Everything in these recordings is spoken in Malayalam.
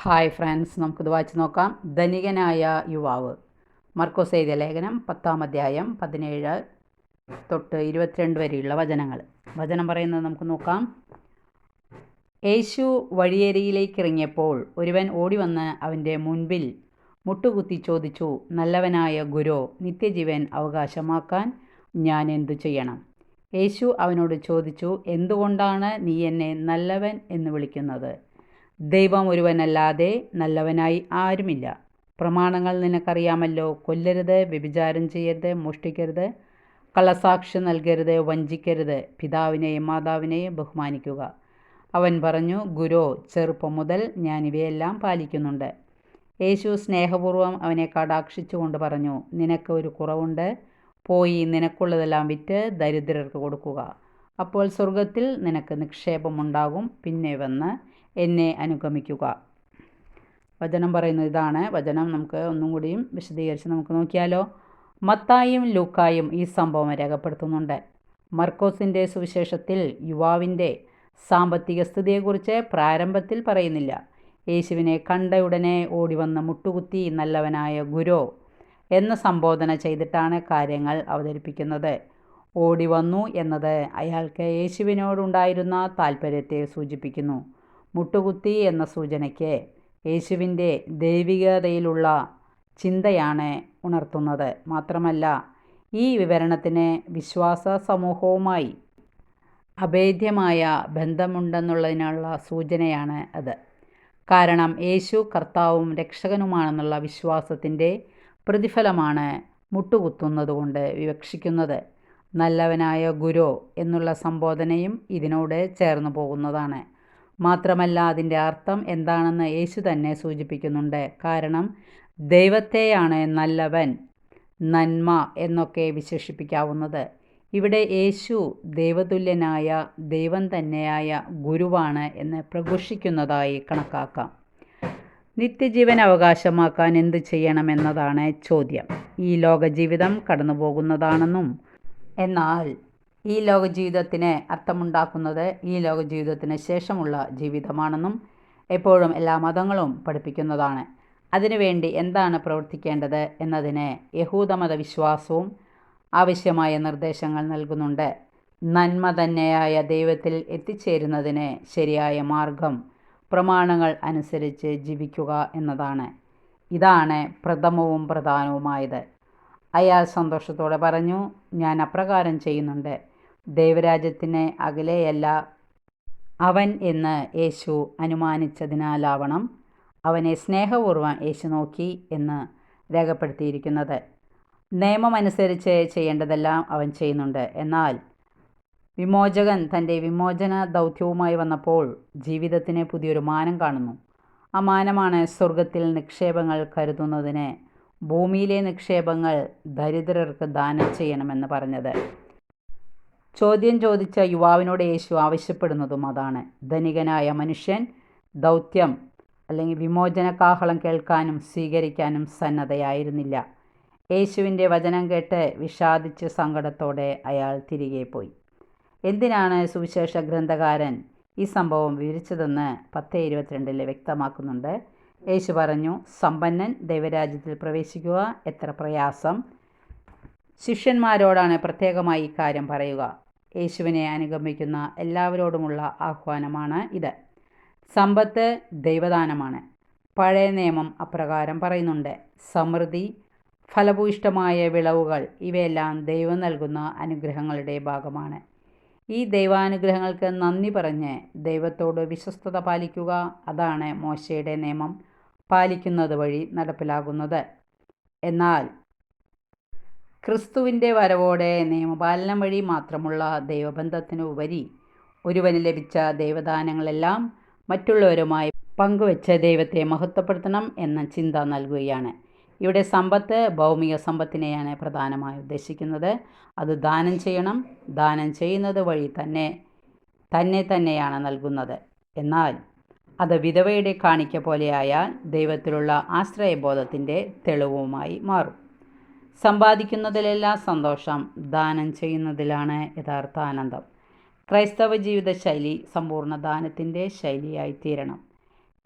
ഹായ് ഫ്രണ്ട്സ് നമുക്കിത് വായിച്ച് നോക്കാം. ധനികനായ യുവാവ്. മർക്കോസ് എഴുതിയ ലേഖനം പത്താം അധ്യായം പതിനേഴ് തൊട്ട് ഇരുപത്തിരണ്ട് വരെയുള്ള വചനങ്ങൾ. വചനം പറയുന്നത് നമുക്ക് നോക്കാം. യേശു വഴിയേരിയിലേക്ക് ഇറങ്ങിയപ്പോൾ ഒരുവൻ ഓടി വന്ന് അവന്റെ മുൻപിൽ മുട്ടുകുത്തി ചോദിച്ചു നല്ലവനായ ഗുരു നിത്യജീവൻ അവകാശമാക്കാൻ ഞാൻ എന്തു ചെയ്യണം? യേശു അവനോട് ചോദിച്ചു എന്തുകൊണ്ടാണ് നീ എന്നെ നല്ലവൻ എന്ന് വിളിക്കുന്നത്? ദൈവം ഒരുവനല്ലാതെ നല്ലവനായി ആരുമില്ല. പ്രമാണങ്ങൾ നിനക്കറിയാമല്ലോ. കൊല്ലരുത് വ്യഭിചാരം ചെയ്യരുത് മോഷ്ടിക്കരുത് കള്ളസാക്ഷ്യം നൽകരുത് വഞ്ചിക്കരുത്. പിതാവിനെയും മാതാവിനെയും ബഹുമാനിക്കുക. അവൻ പറഞ്ഞു ഗുരു ചെറുപ്പം മുതൽ ഞാൻ ഇവയെല്ലാം പാലിക്കുന്നുണ്ട്. യേശു സ്നേഹപൂർവം അവനെ കടാക്ഷിച്ചുകൊണ്ട് പറഞ്ഞു നിനക്ക് ഒരു കുറവുണ്ട്. പോയി നിനക്കുള്ളതെല്ലാം വിറ്റ് ദരിദ്രർക്ക് കൊടുക്കുക. അപ്പോൾ സ്വർഗത്തിൽ നിനക്ക് നിക്ഷേപമുണ്ടാകും. പിന്നെ വന്ന് എന്നെ അനുഗമിക്കുക. വചനം പറയുന്നത് ഇതാണ്. വചനം നമുക്ക് ഒന്നും കൂടിയും വിശദീകരിച്ച് നമുക്ക് നോക്കിയാലോ. മത്തായും ലൂക്കായും ഈ സംഭവം രേഖപ്പെടുത്തുന്നുണ്ട്. മർക്കോസിന്റെ സുവിശേഷത്തിൽ യുവാവിന്റെ സാമ്പത്തിക സ്ഥിതിയെക്കുറിച്ച് പ്രാരംഭത്തിൽ പറയുന്നില്ല. യേശുവിനെ കണ്ടയുടനെ ഓടി വന്ന് മുട്ടുകുത്തി നല്ലവനായ ഗുരു എന്ന് സംബോധന ചെയ്തിട്ടാണ് കാര്യങ്ങൾ അവതരിപ്പിക്കുന്നത്. ഓടി വന്നു എന്നത് അയാൾക്ക് യേശുവിനോടുണ്ടായിരുന്ന താല്പര്യത്തെ സൂചിപ്പിക്കുന്നു. മുട്ടുകുത്തി എന്ന സൂചനയ്ക്ക് യേശുവിന്റെ ദൈവികതയിലുള്ള ചിന്തയാണ് ഉണർത്തുന്നത്. മാത്രമല്ല ഈ വിവരണത്തിന് വിശ്വാസ സമൂഹവുമായി അഭേദ്യമായ ബന്ധമുണ്ടെന്നുള്ളതിനുള്ള സൂചനയാണ് അത്. കാരണം യേശു കർത്താവും രക്ഷകനുമാണെന്നുള്ള വിശ്വാസത്തിന്റെ പ്രതിഫലമാണ് മുട്ടുകുത്തുന്നതുകൊണ്ട് വിവക്ഷിക്കുന്നത്. നല്ലവനായ ഗുരു എന്നുള്ള സംബോധനയും ഇതിനോട് ചേർന്ന് പോകുന്നതാണ്. മാത്രമല്ല അതിന്റെ അർത്ഥം എന്താണെന്ന് യേശു തന്നെ സൂചിപ്പിക്കുന്നുണ്ട്. കാരണം ദൈവത്തെയാണ് നല്ലവൻ നന്മ എന്നൊക്കെ വിശേഷിപ്പിക്കാവുന്നത്. ഇവിടെ യേശു ദൈവതുല്യനായ ദൈവം തന്നെയായ ഗുരുവാണ് എന്ന് പ്രഘോഷിക്കുന്നതായി കണക്കാക്കാം. നിത്യജീവൻ അവകാശമാക്കാൻ എന്ത് ചെയ്യണമെന്നതാണ് ചോദ്യം. ഈ ലോകജീവിതം കടന്നു പോകുന്നതാണെന്നും എന്നാൽ ഈ ലോക ജീവിതത്തിന് അർത്ഥമുണ്ടാക്കുന്നത് ഈ ലോക ജീവിതത്തിന് ശേഷമുള്ള ജീവിതമാണെന്നും എപ്പോഴും എല്ലാ മതങ്ങളും പഠിപ്പിക്കുന്നതാണ്. അതിനുവേണ്ടി എന്താണ് പ്രവർത്തിക്കേണ്ടത് എന്നതിന് യഹൂദമത വിശ്വാസവും ആവശ്യമായ നിർദ്ദേശങ്ങൾ നൽകുന്നുണ്ട്. നന്മ തന്നെയായ ദൈവത്തിൽ എത്തിച്ചേരുന്നതിന് ശരിയായ മാർഗം പ്രമാണങ്ങൾ അനുസരിച്ച് ജീവിക്കുക എന്നതാണ്. ഇതാണ് പ്രഥമവും പ്രധാനവുമായത്. അയാൾ സന്തോഷത്തോടെ പറഞ്ഞു ഞാൻ അപ്രകാരം ചെയ്യുന്നുണ്ട്. ദൈവരാജ്യത്തിന് അകലെയല്ല അവൻ എന്ന് യേശു അനുമാനിച്ചതിനാലാവണം അവനെ സ്നേഹപൂർവം യേശു നോക്കി എന്ന് രേഖപ്പെടുത്തിയിരിക്കുന്നത്. നിയമമനുസരിച്ച് ചെയ്യേണ്ടതെല്ലാം അവൻ ചെയ്യുന്നുണ്ട്. എന്നാൽ വിമോചകൻ തന്റെ വിമോചന ദൗത്യവുമായി വന്നപ്പോൾ ജീവിതത്തിന് പുതിയൊരു മാനം കാണുന്നു. ആ മാനമാണ് സ്വർഗത്തിൽ നിക്ഷേപങ്ങൾ കരുതുന്നതിന് ഭൂമിയിലെ നിക്ഷേപങ്ങൾ ദരിദ്രർക്ക് ദാനം ചെയ്യണമെന്ന് പറഞ്ഞത്. ചോദ്യം ചോദിച്ച യുവാവിനോട് യേശു ആവശ്യപ്പെടുന്നതും അതാണ്. ധനികനായ മനുഷ്യൻ ദൗത്യം അല്ലെങ്കിൽ വിമോചന കാഹളം കേൾക്കാനും സ്വീകരിക്കാനും സന്നദ്ധയായിരുന്നില്ല. യേശുവിന്റെ വചനം കേട്ട് വിഷാദിച്ച് സങ്കടത്തോടെ അയാൾ തിരികെ പോയി. എന്തിനാണ് സുവിശേഷ ഗ്രന്ഥകാരൻ ഈ സംഭവം വിവരിച്ചതെന്ന് പത്ത് ഇരുപത്തിരണ്ടിൽ വ്യക്തമാക്കുന്നുണ്ട്. യേശു പറഞ്ഞു സമ്പന്നൻ ദൈവരാജ്യത്തിൽ പ്രവേശിക്കുക എത്ര പ്രയാസം. ശിഷ്യന്മാരോടാണ് പ്രത്യേകമായി ഇക്കാര്യം പറയുക. യേശുവിനെ അനുഗമിക്കുന്ന എല്ലാവരോടുമുള്ള ആഹ്വാനമാണ് ഇത്. സമ്പത്ത് ദൈവദാനമാണ്. പഴയ നിയമം അപ്രകാരം പറയുന്നുണ്ട് സമൃദ്ധി ഫലഭൂയിഷ്ടമായ വിളവുകൾ ഇവയെല്ലാം ദൈവം നൽകുന്ന അനുഗ്രഹങ്ങളുടെ ഭാഗമാണ്. ഈ ദൈവാനുഗ്രഹങ്ങൾക്ക് നന്ദി പറഞ്ഞ് ദൈവത്തോട് വിശ്വസ്തത പാലിക്കുക അതാണ് മോശയുടെ നിയമം. പാലിക്കുന്നത് വഴി നടപ്പിലാകുന്നത്. എന്നാൽ ക്രിസ്തുവിന്റെ വരവോടെ നിയമപാലനം വഴി മാത്രമുള്ള ദൈവബന്ധത്തിനുപരി ഒരുവന് ലഭിച്ച ദൈവദാനങ്ങളെല്ലാം മറ്റുള്ളവരുമായി പങ്കുവെച്ച് ദൈവത്തെ മഹത്വപ്പെടുത്തണം എന്ന ചിന്ത നൽകുകയാണ്. ഇവിടെ സമ്പത്ത് ഭൗമിക സമ്പത്തിനെയാണ് പ്രധാനമായി ഉദ്ദേശിക്കുന്നത്. അത് ദാനം ചെയ്യണം. ദാനം ചെയ്യുന്നത് വഴി തന്നെ തന്നെ തന്നെയാണ് നൽകുന്നത്. എന്നാൽ അത് വിധവയുടെ കാണിക്ക പോലെയായാൽ ദൈവത്തിലുള്ള ആശ്രയബോധത്തിന്റെ തെളിവുമായി മാറും. സമ്പാദിക്കുന്നതിലെല്ലാം സന്തോഷം ദാനം ചെയ്യുന്നതിലാണ് യഥാർത്ഥ ആനന്ദം. ക്രൈസ്തവ ജീവിതശൈലി സമ്പൂർണ ദാനത്തിന്റെ ശൈലിയായി തീരണം.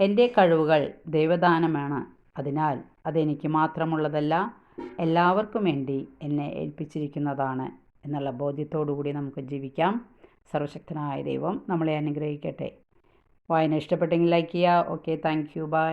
എന്റെ കഴിവുകൾ ദൈവദാനമാണ്. അതിനാൽ അതെനിക്ക് മാത്രമുള്ളതല്ല എല്ലാവർക്കും വേണ്ടി എന്നെ ഏൽപ്പിച്ചിരിക്കുന്നതാണ് എന്നുള്ള ബോധ്യത്തോടു കൂടി നമുക്ക് ജീവിക്കാം. സർവശക്തനായ ദൈവം നമ്മളെ അനുഗ്രഹിക്കട്ടെ. വായന ഇഷ്ടപ്പെട്ടെങ്കിൽ ലൈക്ക് ചെയ്യുക. Okay thank you by